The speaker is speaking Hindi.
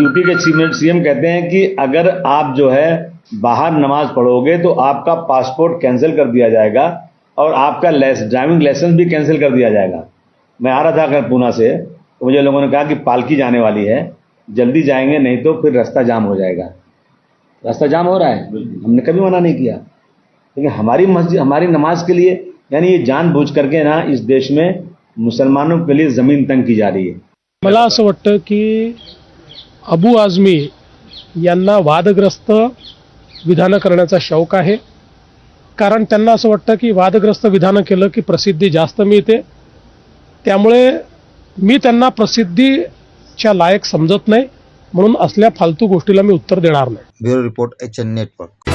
यूपी के सीएम कहते हैं कि अगर आप जो है बाहर नमाज़ पढ़ोगे तो आपका पासपोर्ट कैंसिल कर दिया जाएगा और आपका लेस ड्राइविंग लाइसेंस भी कैंसिल कर दिया जाएगा। मैं आ रहा था अगर पूना से तो मुझे लोगों ने कहा कि पालकी जाने वाली है। जल्दी जाएँगे नहीं तो फिर रास्ता जाम हो जाएगा। रास्ता जाम हो रहा है? हमने कभी मना नहीं किया। लेकिन हमारी मस्जिद हमारी नमाज़ के लिए यानी ये जानबूझ करके ना इस देश में मुसलमानों के लिए ज़मीन तंग की जा रही है। मला असं वाटतं की अबू आझमी यांना वादग्रस्त विधानं करण्याचा शौक आहे. कारण त्यांना असं वाटतं की वादग्रस्त विधानं केलं की प्रसिद्धी जास्त मिळते. त्यामुळे मी त्यांना प्रसिद्धीच्या लायक समजत नाही. म्हणून असल्या फालतू गोष्टीला मी उत्तर देणार नाही. Bureau report H N network.